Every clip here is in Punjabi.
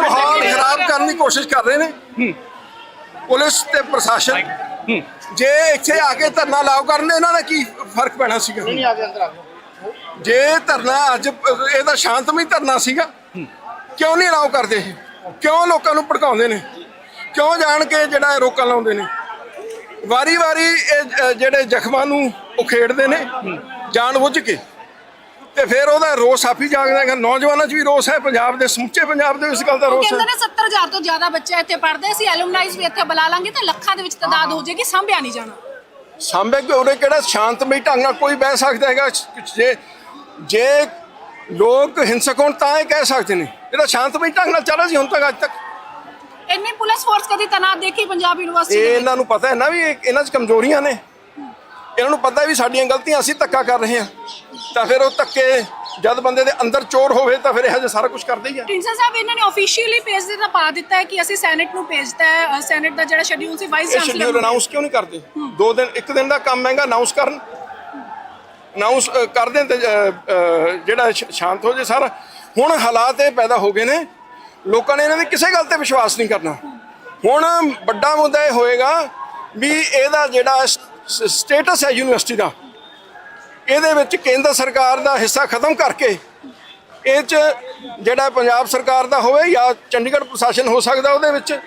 ਮਾਹੌਲ ਖਰਾਬ ਕਰਨ ਦੀ ਕੋਸ਼ਿਸ਼ ਕਰ ਰਹੇ ਨੇ। ਪੁਲਿਸ ਤੇ ਪ੍ਰਸ਼ਾਸਨ। ਜੇ ਇੱਥੇ ਆ ਕੇ ਧਰਨਾ ਲਾਓ ਕਰਨ ਇਹਨਾਂ ਦਾ ਕੀ ਫ਼ਰਕ ਪੈਣਾ ਸੀਗਾ? ਨਹੀਂ ਆ ਕੇ ਅੰਦਰ ਆ ਜਾਓ। ਜੇ ਧਰਨਾ ਅੱਜ ਇਹਦਾ ਸ਼ਾਂਤਮਈ ਧਰਨਾ ਸੀਗਾ ਕਿਉਂ ਨਹੀਂ ਅਲਾਉ ਕਰਦੇ ਇਹ? ਕਿਉਂ ਲੋਕਾਂ ਨੂੰ ਭੜਕਾਉਂਦੇ ਨੇ? ਕਿਉਂ ਜਾਣ ਕੇ ਜਿਹੜਾ ਰੋਕਾਂ ਲਾਉਂਦੇ ਨੇ? ਵਾਰੀ-ਵਾਰੀ ਇਹ ਜਿਹੜੇ ਜ਼ਖਮਾਂ ਨੂੰ ਉਖੇੜਦੇ ਨੇ ਜਾਣ ਬੁੱਝ ਕੇ ਤੇ ਫਿਰ ਉਹਦਾ ਰੋਸ ਆਪੀ ਜਾਗਦਾ ਹੈਗਾ। ਨੌਜਵਾਨਾਂ 'ਚ ਵੀ ਰੋਸ ਹੈ ਪੰਜਾਬ ਦੇ ਸਮੁੱਚੇ ਪੰਜਾਬ ਦੇ ਇਸ ਗੱਲ ਦਾ ਰੋਸ ਹੈ। ਕਹਿੰਦੇ ਨੇ 70000 ਤੋਂ ਜ਼ਿਆਦਾ ਬੱਚੇ ਇੱਥੇ ਪੜ੍ਹਦੇ ਅਸੀਂ ਐਲੂਮਨਾਈਜ਼ ਵੀ ਇੱਥੇ ਬੁਲਾ ਲਾਂਗੇ ਤੇ ਲੱਖਾਂ ਦੇ ਵਿੱਚ ਤਾਦਾਦ ਹੋ ਜਾਏਗੀ ਸੰਭਿਆ ਨਹੀਂ ਜਾਣਾ। ਸਾਂਭੇ ਕਿ ਉਹਨੇ ਕਿਹੜਾ ਸ਼ਾਂਤਮਈ ਢੰਗ ਨਾਲ ਕੋਈ ਬਹਿ ਸਕਦਾ ਹੈਗਾ? ਜੇ ਜੇ ਲੋਕ ਹਿੰਸਕ ਹੋਣ ਤਾਂ ਇਹ ਕਹਿ ਸਕਦੇ ਨੇ। ਜਿਹੜਾ ਸ਼ਾਂਤਮਈ ਢੰਗ ਨਾਲ ਚੱਲ ਰਿਹਾ ਸੀ ਹੁਣ ਤੱਕ ਅੱਜ ਤੱਕ। ਇੰਨੀ ਪੁਲਿਸ ਫੋਰਸ ਕਦੀ ਤਨਾਤ ਦੇਖੀ ਪੰਜਾਬ ਯੂਨੀਵਰਸਿਟੀ ਇਹ? ਇਹਨਾਂ ਨੂੰ ਪਤਾ ਹੈ ਨਾ ਵੀ ਇਹ- ਇਹਨਾਂ 'ਚ ਕਮਜ਼ੋਰੀਆਂ ਨੇ। ਇਹਨਾਂ ਨੂੰ ਪਤਾ ਵੀ ਸਾਡੀਆਂ ਗਲਤੀਆਂ ਅਸੀਂ ਧੱਕਾ ਕਰ ਰਹੇ ਹਾਂ। ਤਾਂ ਫਿਰ ਉਹ ਧੱਕੇ ਜਦ ਬੰਦੇ ਦੇ ਅੰਦਰ ਚੋਰ ਹੋਵੇ ਤਾਂ ਫਿਰ ਇਹੋ ਜਿਹਾ ਸਾਰਾ ਕੁਝ ਕਰਦੇ ਹੀ ਆ। ਢੀਂਡਸਾ ਸਾਹਿਬ ਇਹਨਾਂ ਨੇ ਆਫੀਸ਼ੀਅਲੀ ਪੇਜ ਤੇ ਤਾਂ ਪਾ ਦਿੱਤਾ ਹੈ ਕਿ ਅਸੀਂ ਸੈਨੇਟ ਨੂੰ ਭੇਜਤਾ ਹੈ। ਸੈਨੇਟ ਦਾ ਜਿਹੜਾ ਸ਼ੈਡਿਊਲ ਸੀ ਵਾਈਸ ਇਹ ਸ਼ਡਿਊਲ ਚਾਂਸਲਰ ਅਨਾਉਂਸ ਕਿਉਂ ਨਹੀਂ ਕਰਦੇ? ਦੋ ਦਿਨ ਇੱਕ ਦਿਨ ਦਾ ਕੰਮ ਹੈਗਾ ਅਨਾਉਂਸ ਕਰਨ। ਅਨਾਉਂਸ ਕਰ ਦੇਣ ਤੇ ਅ, ਅ, ਜਿਹੜਾ ਸ਼- ਸ਼ਾਂਤ ਹੋ ਜੇ ਸਾਰਾ। ਹੁਣ ਹਾਲਾਤ ਇਹ ਪੈਦਾ ਹੋ ਗਏ ਨੇ। ਲੋਕਾਂ ਨੇ ਇਹਨਾਂ ਦੀ ਕਿਸੇ ਗੱਲ ਤੇ ਵਿਸ਼ਵਾਸ ਨਹੀਂ ਕਰਨਾ। ਹੁਣ ਵੱਡਾ ਮੁੱਦਾ ਇਹ ਹੋਏਗਾ ਵੀ ਇਹਦਾ ਜਿਹੜਾ ਸਟੇਟਸ ਹੈ ਯੂਨੀਵਰਸਿਟੀ ਦਾ ਇਹਦੇ ਵਿੱਚ ਕੇਂਦਰ ਸਰਕਾਰ ਦਾ ਹਿੱਸਾ ਖਤਮ ਕਰਕੇ ਇਹ ਚ ਜਿਹੜਾ ਪੰਜਾਬ ਸਰਕਾਰ ਦਾ ਹੋਵੇ ਜਾਂ ਚੰਡੀਗੜ੍ਹ ਪ੍ਰਸ਼ਾਸਨ ਹੋ ਸਕਦਾ ਉਹਦੇ ਵਿੱਚ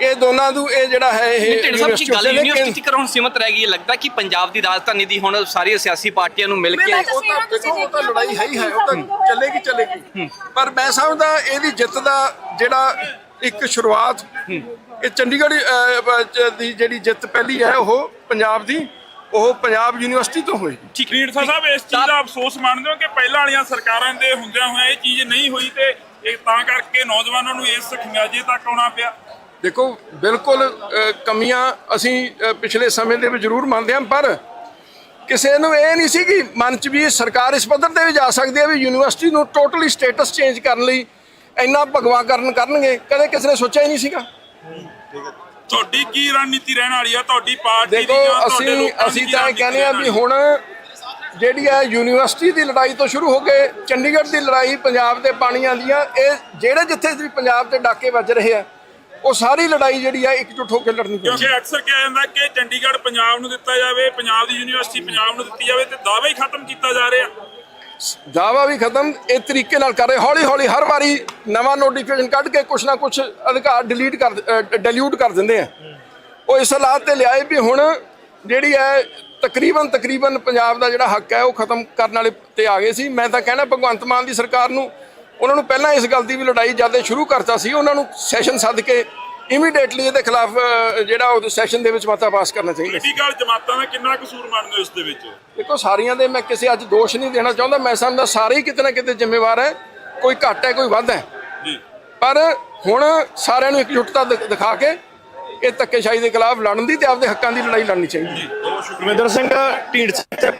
ਇਹ ਦੋਨਾਂ ਨੂੰ ਇਹ ਜਿਹੜਾ ਹੈ ਇਹ ਢਿੰਡ ਸਾਹਿਬ ਕੀ ਗੱਲ university ਦੇ ਯੂਨੀਵਰਸਿਟੀ ਤੱਕ ਹੁਣ ਸੀਮਤ ਰਹਿ ਗਈ ਹੈ? ਲੱਗਦਾ ਕਿ ਪੰਜਾਬ ਦੀ ਰਾਜਧਾਨੀ ਦੀ ਹੁਣ ਸਾਰੀਆਂ ਸਿਆਸੀ ਪਾਰਟੀਆਂ ਨੂੰ ਮਿਲ ਕੇ ਉਹ ਤਾਂ ਦੇਖੋ ਉਹ ਤਾਂ ਲੜਾਈ ਹੈ ਹੀ ਹੈ ਉਹ ਤਾਂ ਚੱਲੇਗੀ ਚੱਲੇਗੀ। ਪਰ ਮੈਂ ਸਮਝਦਾ ਇਹਦੀ ਜਿੱਤ ਦਾ ਜਿਹੜਾ ਇੱਕ ਸ਼ੁਰੂਆਤ ਇਹ ਚੰਡੀਗੜ੍ਹ ਦੀ ਜਿਹੜੀ ਜਿੱਤ ਪਹਿਲੀ ਹੈ ਉਹ ਪੰਜਾਬ ਦੀ ਉਹ ਪੰਜਾਬ ਯੂਨੀਵਰਸਿਟੀ ਤੋਂ ਹੋਈ ਠੀਕ ਢੀਂਡਸਾ ਸਾਹਿਬ ਇਸ ਚੀਜ਼ ਦਾ ਅਫਸੋਸ ਮੰਨਦੇ ਹੋ ਕਿ ਪਹਿਲਾਂ ਵਾਲੀਆਂ ਸਰਕਾਰਾਂ ਦੇ ਹੁੰਦਿਆਂ ਹੋਇਆ ਇਹ ਚੀਜ਼ ਨਹੀਂ ਹੋਈ ਤੇ ਇਹ ਤਾਂ ਕਰਕੇ ਨੌਜਵਾਨਾਂ ਨੂੰ ਇਸ ਖਮਿਆਜੇ ਤੱਕ ਆਉਣਾ ਪਿਆ? ਦੇਖੋ ਬਿਲਕੁਲ ਕਮੀਆਂ ਅਸੀਂ ਪਿਛਲੇ ਸਮੇਂ ਦੇ ਵਿੱਚ ਜ਼ਰੂਰ ਮੰਨਦੇ ਹਾਂ ਪਰ ਕਿਸੇ ਨੂੰ ਇਹ ਨਹੀਂ ਸੀ ਕਿ ਮਨ ਚ ਵੀ ਇਹ ਸਰਕਾਰ ਇਸ ਪੱਧਰ ਤੇ ਵੀ ਜਾ ਸਕਦੀ ਹੈ ਵੀ ਯੂਨੀਵਰਸਿਟੀ ਨੂੰ ਟੋਟਲੀ ਸਟੇਟਸ ਚੇਂਜ ਕਰਨ ਲਈ ਇੰਨਾ ਭਗਵਾ ਕਰਨ ਕਰਨਗੇ। ਕਦੇ ਕਿਸੇ ਨੇ ਸੋਚਿਆ ਹੀ ਨਹੀਂ ਸੀਗਾ? ਤੁਹਾਡੀ ਕੀ ਰਣਨੀਤੀ ਰਹਿਣ ਵਾਲੀ ਆ? ਤੁਹਾਡੀ ਪਾਰਟੀ ਦੀ ਦੇਖੋ ਜਾਂ ਤੁਹਾਡੇ ਅਸੀਂ ਲੋਕਾਂ ਦੀ ਅਸੀਂ ਕੀ ਤਾਂ ਇਹ ਰਣਨੀਤੀ ਕਹਿੰਦੇ ਆ ਵੀ ਹੁਣ ਜਿਹੜੀ ਹੈ ਯੂਨੀਵਰਸਿਟੀ ਦੀ ਲੜਾਈ ਤੋਂ ਸ਼ੁਰੂ ਹੋ ਕੇ ਚੰਡੀਗੜ੍ਹ ਦੀ ਲੜਾਈ ਪੰਜਾਬ ਦੇ ਪਾਣੀਆਂ ਦੀਆਂ ਇਹ ਜਿਹੜੇ ਜਿੱਥੇ ਵੀ ਪੰਜਾਬ ਤੇ ਡਾਕੇ ਵੱਜ ਰਹੇ ਆ ਉਹ ਸਾਰੀ ਲੜਾਈ ਜਿਹੜੀ ਹੈ ਇਕਜੁੱਟ ਹੋ ਕੇ ਲੜਨੀ ਪਊਗੀ ਕਿਉਂਕਿ ਅਕਸਰ ਕਿਹਾ ਜਾਂਦਾ ਕਿ ਚੰਡੀਗੜ੍ਹ ਪੰਜਾਬ ਨੂੰ ਦਿੱਤਾ ਜਾਵੇ ਪੰਜਾਬ ਦੀ ਯੂਨੀਵਰਸਿਟੀ ਪੰਜਾਬ ਨੂੰ ਦਿੱਤੀ ਜਾਵੇ ਤੇ ਦਾਅਵਾ ਹੀ ਖਤਮ ਕੀਤਾ ਜਾ ਰਿਹਾ। ਦਾਵਾ ਵੀ ਖਤਮ, ਇਹ ਤਰੀਕੇ ਨਾਲ ਕਰ ਰਹੇ ਹੌਲੀ ਹੌਲੀ ਹਰ ਵਾਰੀ ਨਵਾਂ ਨੋਟੀਫਿਕੇਸ਼ਨ ਕੱਢ ਕੇ ਕੁਛ ਨਾ ਕੁਛ ਅਧਿਕਾਰ ਡਿਲੀਟ ਕਰ ਡਿਲੀਊਟ ਕਰ ਦਿੰਦੇ ਆ। ਉਹ ਇਸ ਹਾਲਾਤ ਤੇ ਲਿਆਏ ਵੀ ਹੁਣ ਜਿਹੜੀ ਹੈ, ਤਕਰੀਬਨ ਤਕਰੀਬਨ ਪੰਜਾਬ ਦਾ ਜਿਹੜਾ ਹੱਕ ਹੈ, ਉਹ ਖਤਮ ਕਰਨ ਵਾਲੇ ਤੇ ਆ ਗਏ ਸੀ। ਮੈਂ ਤਾਂ ਕਹਿਣਾ ਭਗਵੰਤ ਮਾਨ ਦੀ ਸਰਕਾਰ ਨੂੰ, ਉਹਨਾਂ ਨੂੰ ਪਹਿਲਾਂ ਇਸ ਗੱਲ ਦੀ ਵੀ ਲੜਾਈ ਜਦ ਸ਼ੁਰੂ ਕਰਤਾ ਸੀ, ਉਹਨਾਂ ਨੂੰ ਸੈਸ਼ਨ ਸੱਦ ਕੇ ਇਮੀਡੀਏਟਲੀ ਇਹਦੇ ਖਿਲਾਫ ਜਿਹੜਾ ਉਹ ਸੈਸ਼ਨ ਦੇ ਵਿੱਚ ਮਤਾ ਪਾਸ ਕਰਨਾ ਚਾਹੀਦਾ। ਸੀ ਪੋਲੀਟੀਕਲ ਜਮਾਤਾਂ ਦਾ ਕਿੰਨਾ ਕਸੂਰ ਮੰਨਦੇ ਹੋ ਇਸ ਦੇ ਵਿੱਚ? ਦੇਖੋ ਸਾਰੀਆਂ ਦੇ ਮੈਂ ਕਿਸੇ ਅੱਜ ਦੋਸ਼ ਨਹੀਂ ਦੇਣਾ ਚਾਹੁੰਦਾ। ਮੈਂ ਸਮਝਦਾ ਸਾਰੇ ਹੀ ਕਿਤੇ ਨਾ ਕਿਤੇ ਜ਼ਿੰਮੇਵਾਰ ਹੈ। ਕੋਈ ਘੱਟ ਹੈ ਕੋਈ ਵੱਧ ਹੈ। ਜੀ। ਪਰ ਹੁਣ ਸਾਰਿਆਂ ਨੂੰ ਇਕਜੁੱਟਤਾ ਦਿਖਾ ਕੇ ਇਹ ਧੱਕੇਸ਼ਾਹੀ ਦੇ ਖਿਲਾਫ ਲੜਨ ਦੀ ਤੇ ਆਪਦੇ ਹੱਕਾਂ ਦੀ ਲੜਾਈ ਲੜਨੀ ਚਾਹੀਦੀ ਹੈ। ਗੁਰਮਿੰਦਰ ਸਿੰਘ ਢੀਂਡਸਾ ਤੇ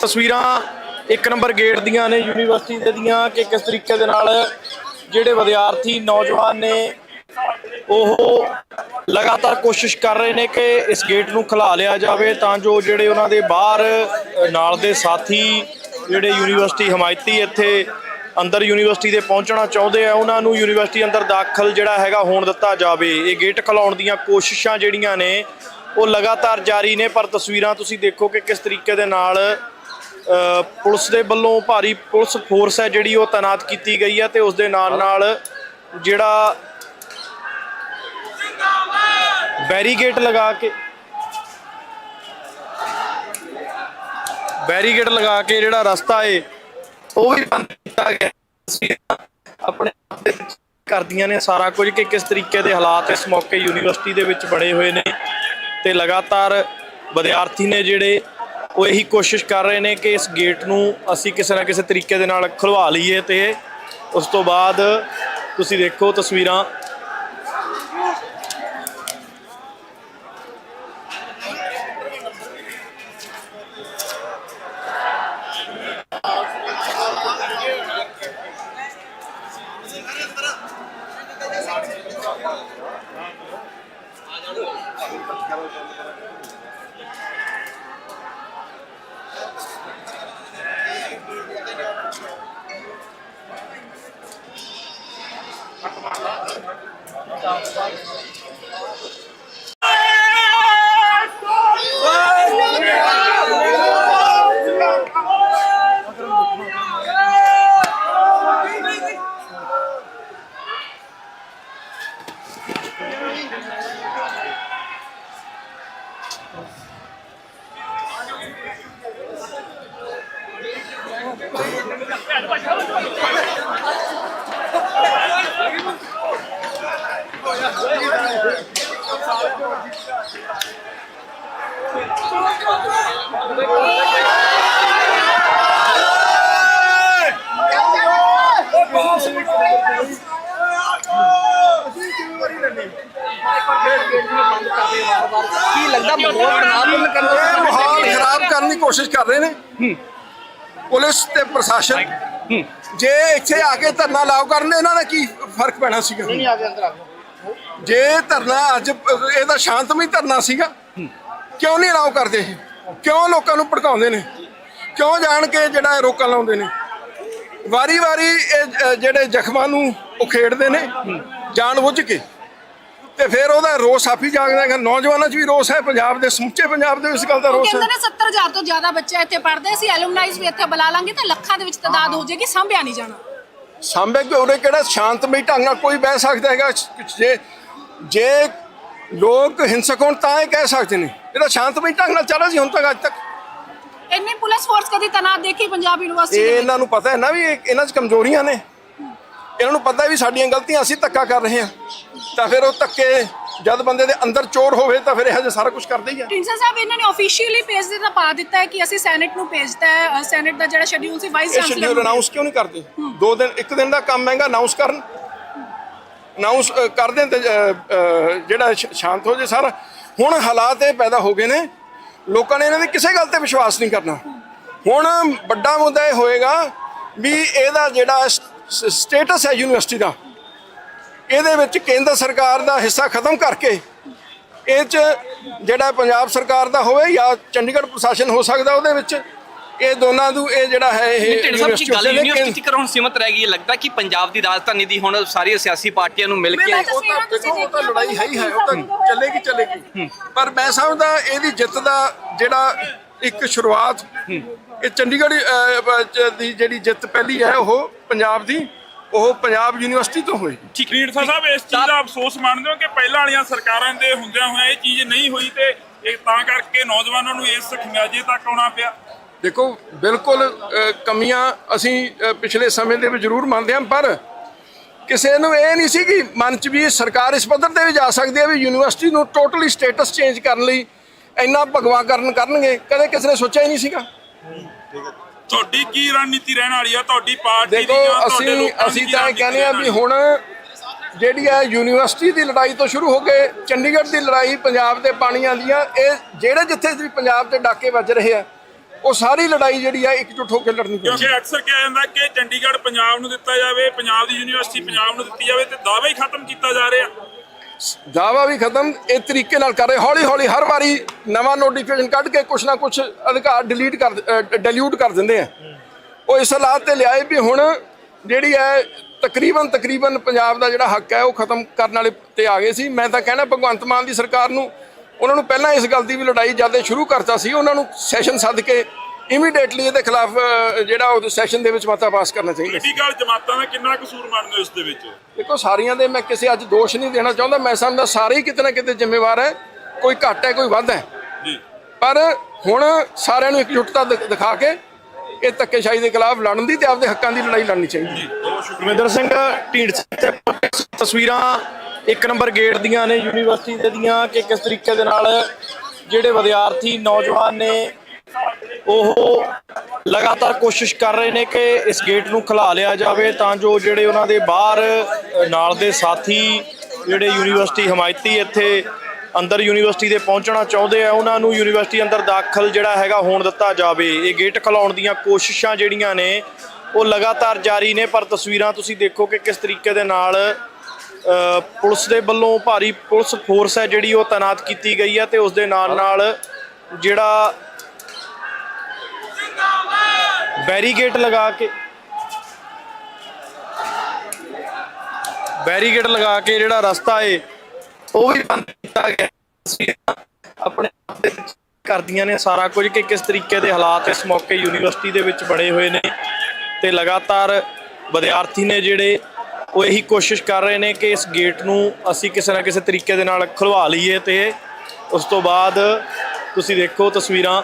ਤਸਵੀਰਾਂ ਇੱਕ ਨੰਬਰ ਗੇਟ ਦੀਆਂ ਨੇ ਯੂਨੀਵਰਸਿਟੀ ਦੇ ਦੀਆਂ ਕਿ ਕਿਸ ਤਰੀਕੇ ਦੇ ਨਾਲ ਜਿਹੜੇ ਵਿਦਿਆਰਥੀ ਨੌਜਵਾਨ ਨੇ ਉਹ ਲਗਾਤਾਰ ਕੋਸ਼ਿਸ਼ ਕਰ ਰਹੇ ਨੇ ਕਿ ਇਸ ਗੇਟ ਨੂੰ ਖੁਲਾ ਲਿਆ ਜਾਵੇ ਤਾਂ ਜੋ ਜਿਹੜੇ ਉਹਨਾਂ ਦੇ ਬਾਹਰ ਨਾਲ ਦੇ ਸਾਥੀ ਜਿਹੜੇ ਯੂਨੀਵਰਸਿਟੀ ਹਮਾਇਤੀ ਇੱਥੇ ਅੰਦਰ ਯੂਨੀਵਰਸਿਟੀ ਦੇ ਪਹੁੰਚਣਾ ਚਾਹੁੰਦੇ ਆ, ਉਹਨਾਂ ਨੂੰ ਯੂਨੀਵਰਸਿਟੀ ਅੰਦਰ ਦਾਖਲ ਜਿਹੜਾ ਹੈਗਾ ਹੋਣ ਦਿੱਤਾ ਜਾਵੇ। ਇਹ ਗੇਟ ਖੁਲਾਉਣ ਦੀਆਂ ਕੋਸ਼ਿਸ਼ਾਂ ਜਿਹੜੀਆਂ ਨੇ, ਉਹ ਲਗਾਤਾਰ ਜਾਰੀ ਨੇ, ਪਰ ਤਸਵੀਰਾਂ ਤੁਸੀਂ ਦੇਖੋ ਕਿ ਕਿਸ ਤਰੀਕੇ ਦੇ ਨਾਲ ਪੁਲਿਸ ਦੇ ਵੱਲੋਂ ਭਾਰੀ ਪੁਲਿਸ ਫੋਰਸ ਹੈ ਜਿਹੜੀ ਉਹ ਤਾਇਨਾਤ ਕੀਤੀ ਗਈ ਹੈ ਤੇ ਉਸ ਦੇ ਨਾਲ ਨਾਲ ਜਿਹੜਾ ਬੈਰੀਗੇਟ ਲਗਾ ਕੇ ਬੈਰੀਗੇਟ ਲਗਾ ਕੇ ਜਿਹੜਾ ਰਸਤਾ ਏ, ਉਹ ਵੀ ਬੰਦ ਕੀਤਾ ਗਿਆ। ਤਸਵੀਰਾਂ ਆਪਣੇ ਕਰਦੀਆਂ ਨੇ ਸਾਰਾ ਕੁਝ ਕਿ ਕਿਸ ਤਰੀਕੇ ਦੇ ਹਾਲਾਤ ਇਸ ਮੌਕੇ ਯੂਨੀਵਰਸਿਟੀ ਦੇ ਵਿੱਚ ਬਣੇ ਹੋਏ ਨੇ ਤੇ ਲਗਾਤਾਰ ਵਿਦਿਆਰਥੀ ਨੇ ਜਿਹੜੇ ਉਹ ਇਹੀ ਕੋਸ਼ਿਸ਼ ਕਰ ਰਹੇ ਨੇ ਕਿ ਇਸ ਗੇਟ ਨੂੰ ਅਸੀਂ ਕਿਸੇ ਨਾ ਕਿਸੇ ਤਰੀਕੇ ਦੇ ਨਾਲ ਖੁਲਵਾ ਲਈਏ ਤੇ ਉਸ ਤੋਂ ਬਾਅਦ ਤੁਸੀਂ ਦੇਖੋ ਤਸਵੀਰਾਂ intelligence. ਕੀ ਲੱਗਦਾ ਮਾਹੌਲ ਖਰਾਬ ਕਰਨ ਇਹ ਮਾਹੌਲ ਖਰਾਬ ਕਰਨ ਦੀ ਕੋਸ਼ਿਸ਼ ਕਰ ਰਹੇ ਨੇ। ਪੁਲਿਸ ਤੇ ਪ੍ਰਸ਼ਾਸਨ। ਜੇ ਇੱਥੇ ਆ ਕੇ ਧਰਨਾ ਲਾਓ ਕਰਨ ਇਹਨਾਂ ਦਾ ਕੀ ਫ਼ਰਕ ਪੈਣਾ ਸੀਗਾ? ਨਹੀਂ ਆ ਅੰਦਰ ਜੇ ਧਰਨਾ ਅੱਜ ਇਹਦਾ ਸ਼ਾਂਤਮਈ ਧਰਨਾ ਸੀਗਾ। ਕਿਉਂ ਨਹੀਂ ਅਲਾਉ ਕਰਦੇ ਇਹ? ਕਿਉਂ ਲੋਕਾਂ ਨੂੰ ਭੜਕਾਉਂਦੇ ਨੇ? ਕਿਉਂ ਜਾਣ ਕੇ ਜਿਹੜਾ ਰੋਕਾਂ ਲਾਉਂਦੇ ਨੇ? ਵਾਰੀ ਵਾਰੀ ਇਹ ਜਿਹੜੇ ਜ਼ਖਮਾਂ ਨੂੰ ਉਖੇੜਦੇ ਨੇ ਜਾਣ ਬੁੱਝ ਕੇ। ਤੇ ਫਿਰ ਉਹਦਾ ਰੋਸ ਆਪੀ ਜਾਗਦਾ ਹੈਗਾ। ਨੌਜਵਾਨਾਂ 'ਚ ਵੀ ਰੋਸ ਹੈ ਪੰਜਾਬ ਦੇ ਸਮੁੱਚੇ ਪੰਜਾਬ ਦੇ ਇਸ ਗੱਲ ਦਾ ਰੋਸ ਹੈ। ਕਹਿੰਦੇ ਨੇ 70000 ਤੋਂ ਜ਼ਿਆਦਾ ਬੱਚੇ ਇੱਥੇ ਪੜ੍ਹਦੇ ਸੀ ਐਲੂਮਨਾਈਜ਼ ਵੀ ਇੱਥੇ ਬੁਲਾ ਲਾਂਗੇ ਤਾਂ ਲੱਖਾਂ ਦੇ ਵਿੱਚ ਤਾਦਾਦ ਹੋ ਜਾਏਗੀ ਸੰਭਿਆ ਨਹੀਂ ਜਾਣਾ। ਸਾਂਭੇ ਕਿ ਉਹਨੇ ਕਿਹੜਾ ਸ਼ਾਂਤਮਈ ਢੰਗ ਨਾਲ ਕੋਈ ਬਹਿ ਸਕਦਾ ਹੈਗਾ? ਜੇ ਜੇ ਲੋਕ ਹਿੰਸਕ ਹੋਣ ਤਾਂ ਇਹ ਕਹਿ ਸਕਦੇ ਨੇ। ਇਹਦਾ ਸ਼ਾਂਤਮਈ ਢੰਗ ਨਾਲ ਚੱਲ ਰਿਹਾ ਸੀ ਹੁਣ ਤੱਕ ਅੱਜ ਤੱਕ। ਇੰਨੀ ਪੁਲਿਸ ਫੋਰਸ ਕਦੀ ਤਨਾਤ ਦੇਖੀ ਪੰਜਾਬ ਯੂਨੀਵਰਸਿਟੀ ਇਹ ਦੇ? ਇਹਨਾਂ ਨੂੰ ਪਤਾ ਹੈ ਨਾ ਵੀ ਇਹ- ਇਹਨਾਂ 'ਚ ਕਮਜ਼ੋਰੀਆਂ ਨੇ। ਇਹਨਾਂ ਨੂੰ ਪਤਾ ਹੈ ਵੀ ਸਾਡੀਆਂ ਗਲਤੀਆਂ ਅਸੀਂ ਧੱਕਾ ਕਰ ਰਹੇ ਹਾਂ। ਤਾਂ ਫਿਰ ਉਹ ਧੱਕੇ ਜਦ ਬੰਦੇ ਦੇ ਅੰਦਰ ਚੋਰ ਹੋਵੇ ਤਾਂ ਫਿਰ ਇਹੋ ਜਿਹਾ ਸਾਰਾ ਕੁਝ ਕਰਦੇ ਹੀ ਆ। ਢੀਂਡਸਾ ਸਾਹਿਬ ਇਹਨਾਂ ਨੇ ਆਫੀਸ਼ੀਅਲੀ ਪੇਜ ਦੇ ਤਾਂ ਪਾ ਦਿੱਤਾ ਹੈ ਕਿ ਅਸੀਂ ਸੈਨੇਟ ਨੂੰ ਭੇਜਤਾ ਹੈ। ਸੈਨੇਟ ਦਾ ਜਿਹੜਾ ਸ਼ੈਡਿਊਲ ਸੀ ਵਾਈਸ ਇਹ ਸ਼ਡਿਊਲ ਚਾਂਸਲਰ ਅਨਾਉਂਸ ਕਿਉਂ ਨਹੀਂ ਕਰਦੇ? ਦੋ ਦਿਨ ਇੱਕ ਦਿਨ ਦਾ ਕੰਮ ਹੈਗਾ ਅਨਾਉਂਸ ਕਰਨ। ਅਨਾਉਂਸ ਕਰ ਦੇਣ ਤੇ ਅ, ਅ, ਜਿਹੜਾ ਸ਼- ਸ਼ਾਂਤ ਹੋ ਜੇ ਸਾਰਾ। ਹੁਣ ਹਾਲਾਤ ਇਹ ਪੈਦਾ ਹੋ ਗਏ ਨੇ, ਲੋਕਾਂ ਨੇ ਇਹਨਾਂ ਦੀ ਕਿਸੇ ਗੱਲ ਤੇ ਵਿਸ਼ਵਾਸ ਨਹੀਂ ਕਰਨਾ। ਹੁਣ ਵੱਡਾ ਮੁੱਦਾ ਇਹ ਹੋਏਗਾ ਵੀ ਇਹਦਾ ਜਿਹੜਾ ਸਟੇਟਸ ਹੈ ਯੂਨੀਵਰਸਿਟੀ ਦਾ, ਇਹਦੇ ਵਿੱਚ ਕੇਂਦਰ ਸਰਕਾਰ ਦਾ ਹਿੱਸਾ ਖਤਮ ਕਰਕੇ ਇਹ ਚ ਜਿਹੜਾ ਪੰਜਾਬ ਸਰਕਾਰ ਦਾ ਹੋਵੇ ਜਾਂ ਚੰਡੀਗੜ੍ਹ ਪ੍ਰਸ਼ਾਸਨ ਹੋ ਸਕਦਾ ਉਹਦੇ ਵਿੱਚ ਇਹ ਦੋਨਾਂ ਨੂੰ ਇਹ ਜਿਹੜਾ ਹੈ ਇਹ ਢਿੰਡ ਸਾਹਿਬ ਕੀ ਗੱਲ ਉਸੇ ਨੇ ਯੂਨੀਵਰਸਿਟੀ ਕਰ ਹੁਣ ਸੀਮਤ ਰਹਿ ਗਈ ਹੈ? ਲੱਗਦਾ ਕਿ ਪੰਜਾਬ ਦੀ ਰਾਜਧਾਨੀ ਦੀ ਹੁਣ ਸਾਰੀਆਂ ਸਿਆਸੀ ਪਾਰਟੀਆਂ ਨੂੰ ਮਿਲ ਕੇ ਉਹ ਤਾਂ ਦੇਖੋ ਉਹ ਤਾਂ ਲੜਾਈ ਹੈ ਹੀ ਹੈ ਉਹ ਤਾਂ ਚੱਲੇਗੀ ਚੱਲੇਗੀ। ਪਰ ਮੈਂ ਸਮਝਦਾ ਇਹਦੀ ਜਿੱਤ ਦਾ ਜਿਹੜਾ ਇੱਕ ਸ਼ੁਰੂਆਤ ਇਹ ਚੰਡੀਗੜ੍ਹ ਦੀ ਜਿਹੜੀ ਜਿੱਤ ਪਹਿਲੀ ਹੈ ਉਹ ਪੰਜਾਬ ਦੀ ਉਹ ਪੰਜਾਬ ਯੂਨੀਵਰਸਿਟੀ ਤੋਂ ਹੋਈ ਠੀਕ ਢੀਂਡਸਾ ਸਾਹਿਬ ਇਸ ਚੀਜ਼ ਦਾ ਅਫਸੋਸ ਮੰਨਦੇ ਹੋ ਕਿ ਪਹਿਲਾਂ ਵਾਲੀਆਂ ਸਰਕਾਰਾਂ ਦੇ ਹੁੰਦਿਆਂ ਹੋਇਆਂ ਇਹ ਚੀਜ਼ ਨਹੀਂ ਹੋਈ ਤੇ ਇਹ ਤਾਂ ਕਰਕੇ ਨੌਜਵਾਨਾਂ ਨੂੰ ਇਸ ਖਮਿਆਜੇ ਤੱਕ ਆਉਣਾ ਪਿਆ? ਦੇਖੋ ਬਿਲਕੁਲ ਕਮੀਆਂ ਅਸੀਂ ਪਿਛਲੇ ਸਮੇਂ ਦੇ ਵਿੱਚ ਜ਼ਰੂਰ ਮੰਨਦੇ ਹਾਂ ਪਰ ਕਿਸੇ ਨੂੰ ਇਹ ਨਹੀਂ ਸੀ ਕਿ ਮਨ ਚ ਵੀ ਸਰਕਾਰ ਇਸ ਪੱਧਰ ਤੇ ਵੀ ਜਾ ਸਕਦੀ ਹੈ ਵੀ ਯੂਨੀਵਰਸਿਟੀ ਨੂੰ ਟੋਟਲੀ ਸਟੇਟਸ ਚੇਂਜ ਕਰਨ ਲਈ ਇੰਨਾ ਭਗਵਾ ਕਰਨ ਕਰਨਗੇ। ਕਦੇ ਕਿਸੇ ਨੇ ਸੋਚਿਆ ਹੀ ਨਹੀਂ ਸੀਗਾ। ਤੁਹਾਡੀ ਕੀ ਰਣਨੀਤੀ ਰਹਿਣ ਵਾਲੀ ਆ? ਤੁਹਾਡੀ ਪਾਰਟੀ ਦੀ ਜਾਂ ਤੁਹਾਡੇ ਲੋਕਾਂ ਦੀ ਅਸੀਂ ਤਾਂ ਇਹ ਕਹਿੰਦੇ ਆ ਵੀ? ਹੁਣ ਜਿਹੜੀ ਹੈ ਯੂਨੀਵਰਸਿਟੀ ਦੀ ਲੜਾਈ ਤੋਂ ਸ਼ੁਰੂ ਹੋ ਕੇ ਚੰਡੀਗੜ੍ਹ ਦੀ ਲੜਾਈ ਪੰਜਾਬ ਦੇ ਪਾਣੀਆਂ ਦੀਆਂ ਇਹ ਜਿਹੜੇ ਜਿੱਥੇ ਵੀ ਪੰਜਾਬ ਤੇ ਡਾਕੇ ਵੱਜ ਰਹੇ ਆ ਉਹ ਸਾਰੀ ਲੜਾਈ ਜਿਹੜੀ ਆ ਇਕਜੁੱਟ ਹੋ ਕੇ ਲੜਨੀ ਕਿਉਂਕਿ ਅਕਸਰ ਕਿਹਾ ਜਾਂਦਾ ਕਿ ਚੰਡੀਗੜ੍ਹ ਪੰਜਾਬ ਨੂੰ ਦਿੱਤਾ ਜਾਵੇ ਪੰਜਾਬ ਦੀ ਯੂਨੀਵਰਸਿਟੀ ਪੰਜਾਬ ਨੂੰ ਦਿੱਤੀ ਜਾਵੇ ਤੇ ਦਾਅਵਾ ਹੀ ਖਤਮ ਕੀਤਾ ਜਾ ਰਿਹਾ। ਦਾਵਾ ਵੀ ਖਤਮ ਇਹ ਤਰੀਕੇ ਨਾਲ ਕਰ ਰਹੇ ਹੌਲੀ ਹੌਲੀ ਹਰ ਵਾਰੀ ਨਵਾਂ ਨੋਟੀਫਿਕੇਸ਼ਨ ਕੱਢ ਕੇ ਕੁਛ ਨਾ ਕੁਛ ਅਧਿਕਾਰ ਡਿਲੀਟ ਕਰ ਡਿਲੀਟ ਕਰ ਦਿੰਦੇ ਆ। ਉਹ ਇਸ ਹਾਲਾਤ ਤੇ ਲਿਆਏ ਵੀ ਹੁਣ ਜਿਹੜੀ ਹੈ ਤਕਰੀਬਨ ਤਕਰੀਬਨ ਪੰਜਾਬ ਦਾ ਜਿਹੜਾ ਹੱਕ ਹੈ ਉਹ ਖਤਮ ਕਰਨ ਵਾਲੇ ਤੇ ਆ ਗਏ ਸੀ। ਮੈਂ ਤਾਂ ਕਹਿਣਾ ਭਗਵੰਤ ਮਾਨ ਦੀ ਸਰਕਾਰ ਨੂੰ ਉਹਨਾਂ ਨੂੰ ਪਹਿਲਾਂ ਇਸ ਗੱਲ ਦੀ ਵੀ ਲੜਾਈ ਜਦ ਸ਼ੁਰੂ ਕਰਤਾ ਸੀ ਉਹਨਾਂ ਨੂੰ ਸੈਸ਼ਨ ਸੱਦ ਕੇ ਇਮੀਡੀਏਟਲੀ ਇਹਦੇ ਖਿਲਾਫ ਜਿਹੜਾ ਉਹ ਸੈਸ਼ਨ ਦੇ ਵਿੱਚ ਮਤਾ ਪਾਸ ਕਰਨਾ ਚਾਹੀਦਾ ਸੀ। ਪੋਲੀਟੀਕਲ ਜਮਾਤਾਂ ਦਾ ਕਿੰਨਾ ਕਸੂਰ ਮੰਨਦੇ ਇਸ ਦੇ ਵਿੱਚ? ਦੇਖੋ ਸਾਰੀਆਂ ਦੇ ਮੈਂ ਕਿਸੇ ਅੱਜ ਦੋਸ਼ ਨਹੀਂ ਦੇਣਾ ਚਾਹੁੰਦਾ ਮੈਂ ਸਮਝਦਾ ਸਾਰੇ ਹੀ ਕਿਤੇ ਨਾ ਕਿਤੇ ਜ਼ਿੰਮੇਵਾਰ ਹੈ ਕੋਈ ਘੱਟ ਹੈ ਕੋਈ ਵੱਧ ਹੈ। ਜੀ। ਪਰ ਹੁਣ ਸਾਰਿਆਂ ਨੂੰ ਇਕਜੁੱਟਤਾ ਦਿਖਾ ਕੇ ਇਹ ਧੱਕੇਸ਼ਾਹੀ ਦੇ ਖਿਲਾਫ ਲੜਨ ਦੀ ਤੇ ਆਪਦੇ ਹੱਕਾਂ ਦੀ ਲੜਾਈ ਲੜਨੀ ਚਾਹੀਦੀ ਹੈ। ਗੁਰਮਿੰਦਰ ਸਿੰਘ ਢੀਂਡਸਾ ਤੇ ਤਸਵੀਰਾਂ ਇੱਕ ਨੰਬਰ ਗੇਟ ਦੀਆਂ ਨੇ, ਯੂਨੀਵਰਸਿਟੀ ਦੇ ਦੀਆਂ ਕਿ ਕਿਸ ਤਰੀਕੇ ਦੇ ਨਾਲ ਜਿਹੜੇ ਵਿਦਿਆਰਥੀ, ਨੌਜਵਾਨ ਨੇ ਉਹ ਲਗਾਤਾਰ ਕੋਸ਼ਿਸ਼ ਕਰ ਰਹੇ ਨੇ ਕਿ ਇਸ ਗੇਟ ਨੂੰ ਖੁਲਾ ਲਿਆ ਜਾਵੇ ਤਾਂ ਜੋ ਜਿਹੜੇ ਉਹਨਾਂ ਦੇ ਬਾਹਰ ਨਾਲ ਦੇ ਸਾਥੀ ਜਿਹੜੇ ਯੂਨੀਵਰਸਿਟੀ ਹਮਾਇਤੀ ਇੱਥੇ ਅੰਦਰ ਯੂਨੀਵਰਸਿਟੀ ਦੇ ਪਹੁੰਚਣਾ ਚਾਹੁੰਦੇ ਆ, ਉਹਨਾਂ ਨੂੰ ਯੂਨੀਵਰਸਿਟੀ ਅੰਦਰ ਦਾਖਲ ਜਿਹੜਾ ਹੈਗਾ ਹੋਣ ਦਿੱਤਾ ਜਾਵੇ। ਇਹ ਗੇਟ ਖੁਲਾਉਣ ਦੀਆਂ ਕੋਸ਼ਿਸ਼ਾਂ ਜਿਹੜੀਆਂ ਨੇ ਉਹ ਲਗਾਤਾਰ ਜਾਰੀ ਨੇ ਪਰ ਤਸਵੀਰਾਂ ਤੁਸੀਂ ਦੇਖੋ ਕਿ ਕਿਸ ਤਰੀਕੇ ਦੇ ਨਾਲ ਅ, ਪੁਲਿਸ ਦੇ ਵੱਲੋਂ ਭਾਰੀ ਪੁਲਿਸ ਫੋਰਸ ਹੈ ਜਿਹੜੀ ਉਹ ਤਾਇਨਾਤ ਕੀਤੀ ਗਈ ਹੈ ਤੇ ਉਸ ਦੇ ਨਾਲ ਨਾਲ ਜਿਹੜਾ ਬੈਰੀਗੇਟ ਲਗਾ ਕੇ ਬੈਰੀਗੇਟ ਲਗਾ ਕੇ ਜਿਹੜਾ ਰਸਤਾ ਏ ਉਹ ਵੀ ਬੰਦ ਕੀਤਾ ਗਿਆ। ਆਪਣੇ ਕਰਦੀਆਂ ਨੇ ਸਾਰਾ ਕੁਝ ਕਿ ਕਿਸ ਤਰੀਕੇ ਦੇ ਹਾਲਾਤ ਇਸ ਮੌਕੇ ਯੂਨੀਵਰਸਿਟੀ ਦੇ ਵਿੱਚ ਬਣੇ ਹੋਏ ਨੇ। ਤੇ ਲਗਾਤਾਰ ਵਿਦਿਆਰਥੀ ਨੇ ਜਿਹੜੇ ਉਹ ਇਹੀ ਕੋਸ਼ਿਸ਼ ਕਰ ਰਹੇ ਨੇ ਕਿ ਇਸ ਗੇਟ ਨੂੰ ਅਸੀਂ ਕਿਸੇ ਨਾ ਕਿਸੇ ਤਰੀਕੇ ਦੇ ਨਾਲ ਖੁਲਵਾ ਲਈਏ ਤੇ ਉਸ ਤੋਂ ਬਾਅਦ ਤੁਸੀਂ ਦੇਖੋ ਤਸਵੀਰਾਂ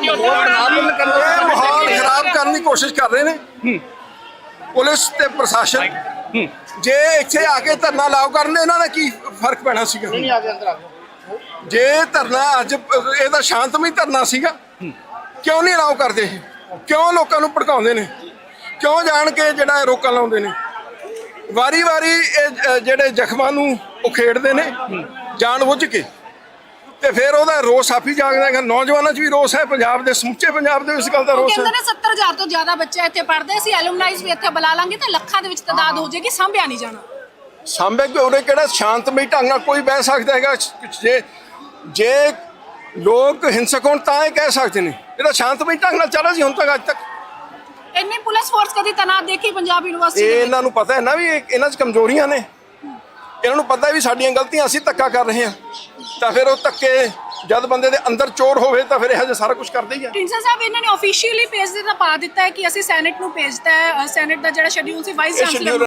ਲੱਗਦਾ ਮਾਹੌਲ ਤਣਾਅਪੂਰਨ ਕਰਨ ਦਾ ਇਹ ਮਾਹੌਲ ਖਰਾਬ ਕਰਨ ਦੀ ਕੋਸ਼ਿਸ਼ ਕਰ ਰਹੇ ਨੇ। ਪੁਲਿਸ ਤੇ ਪ੍ਰਸ਼ਾਸਨ। ਜੇ ਇੱਥੇ ਆ ਕੇ ਧਰਨਾ ਲਾਓ ਕਰਨ ਇਹਨਾਂ ਦਾ ਕੀ ਫ਼ਰਕ ਪੈਣਾ ਸੀਗਾ? ਨਹੀਂ ਆ ਕੇ ਅੰਦਰ ਆ ਜੇ ਧਰਨਾ ਅੱਜ ਇਹਦਾ ਸ਼ਾਂਤਮਈ ਧਰਨਾ ਸੀਗਾ। ਕਿਉਂ ਨਹੀਂ ਅਲਾਉ ਕਰਦੇ ਇਹ? ਕਿਉਂ ਲੋਕਾਂ ਨੂੰ ਭੜਕਾਉਂਦੇ ਨੇ? ਕਿਉਂ ਜਾਣ ਕੇ ਜਿਹੜਾ ਇਹ ਰੋਕਾਂ ਲਾਉਂਦੇ ਨੇ? ਵਾਰੀ ਵਾਰੀ ਇਹ ਜਿਹੜੇ ਜ਼ਖਮਾਂ ਨੂੰ ਉਖੇੜਦੇ ਨੇ ਜਾਣ ਬੁੱਝ ਕੇ। ਤੇ ਫਿਰ ਉਹਦਾ ਰੋਸ ਆਪੀ ਜਾਗਦਾ ਹੈਗਾ। ਨੌਜਵਾਨਾਂ 'ਚ ਵੀ ਰੋਸ ਹੈ ਪੰਜਾਬ ਦੇ ਸਮੁੱਚੇ ਪੰਜਾਬ ਦੇ ਇਸ ਗੱਲ ਦਾ ਰੋਸ ਹੈ। ਕਹਿੰਦੇ ਨੇ 70000 ਤੋਂ ਜ਼ਿਆਦਾ ਬੱਚੇ ਇੱਥੇ ਪੜ੍ਹਦੇ ਸੀ ਐਲੂਮਨਾਈਜ਼ ਵੀ ਇੱਥੇ ਬੁਲਾ ਲਾਂਗੇ ਤਾਂ ਲੱਖਾਂ ਦੇ ਵਿੱਚ ਤਾਦਾਦ ਹੋ। ਜਾਏਗੀ ਸੰਭਿਆ ਨਹੀਂ ਜਾਣਾ। ਸਾਂਭੇ ਕਿ ਉਹਨੇ ਕਿਹੜਾ ਸ਼ਾਂਤਮਈ ਢੰਗ ਨਾਲ ਕੋਈ ਬਹਿ ਸਕਦਾ ਹੈਗਾ? ਜੇ ਜੇ ਲੋਕ ਹਿੰਸਕ ਹੋਣ ਤਾਂ ਇਹ ਕਹਿ ਸਕਦੇ ਨੇ। ਇਹਦਾ ਸ਼ਾਂਤਮਈ ਢੰਗ ਨਾਲ ਚੱਲ ਸੀ ਹੁਣ ਤੱਕ ਅੱਜ ਤੱਕ। ਇੰਨੀ ਪੁਲਿਸ ਫੋਰਸ ਕਦੀ ਤਨਾਤ ਦੇਖੀ? ਪੰਜਾਬ ਯੂਨੀਵਰਸਿਟੀ ਇਹ ਦੇ ਵਿੱਚ? ਇਹਨਾਂ ਨੂੰ ਪਤਾ ਹੈ ਨਾ ਵੀ ਇਹ- ਇਹਨਾਂ 'ਚ ਕਮਜ਼ੋਰੀਆਂ ਨੇ। ਇਹਨਾਂ ਨੂੰ ਪਤਾ ਵੀ ਸਾਡੀਆਂ ਗਲਤੀਆਂ ਅਸੀਂ ਧੱਕਾ ਕਰ ਰਹੇ ਹਾਂ। ਤਾਂ ਫਿਰ ਉਹ ਧੱਕੇ ਜਦ ਬੰਦੇ ਦੇ ਅੰਦਰ ਚੋਰ ਹੋਵੇ ਤਾਂ ਫਿਰ ਇਹੋ ਜਿਹਾ ਸਾਰਾ ਕੁਝ ਕਰਦੇ ਹੀ ਆ। ਪ੍ਰਿੰਸਸ ਸਾਹਿਬ ਇਹਨਾਂ ਨੇ ਆਫੀਸ਼ੀਅਲੀ ਪੇਜ ਤੇ ਤਾਂ ਪਾ ਦਿੱਤਾ ਹੈ ਕਿ ਅਸੀਂ ਸੈਨੇਟ ਨੂੰ ਭੇਜਤਾ ਹੈ। ਸੈਨੇਟ ਦਾ ਜਿਹੜਾ ਸ਼ੈਡਿਊਲ ਸੀ ਵਾਈਸ ਚਾਂਸਲਰ